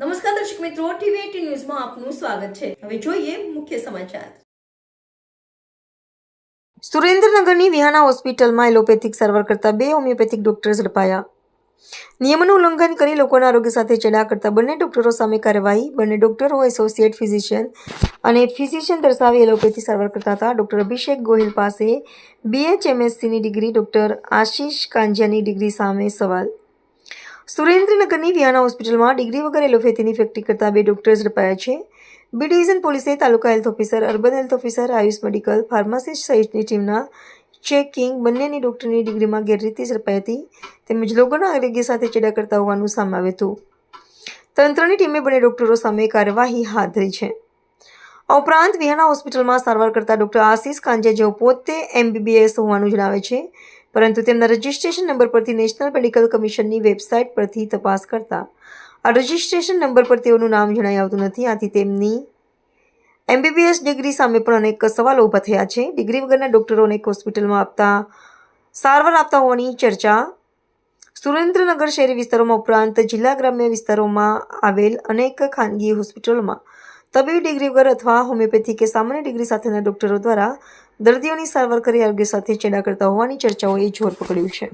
નમસ્કાર દર્શક મિત્રો, ટીવી ન્યૂઝમાં આપનું સ્વાગત છે. હવે જોઈએ મુખ્ય સમાચાર. સુરેન્દ્રનગરની વિહાના હોસ્પિટલમાં એલોપેથિક સારવાર કરતા બે હોમિયોપેથિક ડોક્ટર ઝડપાયા. નિયમનું ઉલ્લંઘન કરી લોકોના આરોગ્ય સાથે ચેડા કરતા બંને ડોક્ટરો સામે કાર્યવાહી. બંને ડોક્ટરો એસોસિએટ ફિઝિશિયન અને ફિઝિશિયન દર્શાવી એલોપેથી સારવાર કરતા હતા. ડોક્ટર અભિષેક ગોહિલ પાસે બીએચએમએસસીની ડિગ્રી, ડોક્ટર આશીષ કાંજિયાની ડિગ્રી સામે સવાલ. સુરેન્દ્રનગરની વિયાના હોસ્પિટલમાં ડિગ્રી વગર એલોપેથીની ફેક્ટરી કરતા બે ડોક્ટર્સ ઝડપાયા છે. બી ડિવિઝન પોલીસે taluka health officer, urban health officer, Ayush medical, pharmacist સહિતની ટીમના ચેકિંગ બંનેની ડોક્ટરની ડિગ્રીમાં ગેરરીતિ ઝડપાઈ હતી તેમજ લોકોના આરોગ્ય સાથે ચેડા કરતા હોવાનું સામે આવ્યું હતું. તંત્રની ટીમે બંને ડોક્ટરો સામે કાર્યવાહી હાથ ધરી છે. આ ઉપરાંત વિહાના હોસ્પિટલમાં સારવાર કરતા ડોક્ટર આશીષ કાંજે જેઓ પોતે એમબીબીએસ હોવાનું જણાવે છે. પરંતુ તેમના રજિસ્ટ્રેશન નંબર પરથી નેશનલ મેડિકલ કમિશનની વેબસાઇટ પરથી તપાસ કરતા આ રજિસ્ટ્રેશન નંબર પર તેઓનું નામ જણાઈ આવતું નથી. આથી તેમની એમબીબીએસ ડિગ્રી સામે પણ અનેક સવાલો ઊભા થયા છે. ડિગ્રી વગરના ડોક્ટરો અનેક હોસ્પિટલમાં આપતા, સારવાર આપતા હોવાની ચર્ચા સુરેન્દ્રનગર શહેરી વિસ્તારોમાં ઉપરાંત જિલ્લા ગ્રામ્ય વિસ્તારોમાં આવેલ અનેક ખાનગી હોસ્પિટલોમાં તબીબી ડિગ્રી વગર અથવા હોમિયોપેથી કે સામાન્ય ડિગ્રી સાથેના ડોક્ટરો દ્વારા દર્દીઓની સારવાર કરી આરોગ્ય સાથે ચેડા કરતા હોવાની ચર્ચાઓએ જોર પકડ્યું છે.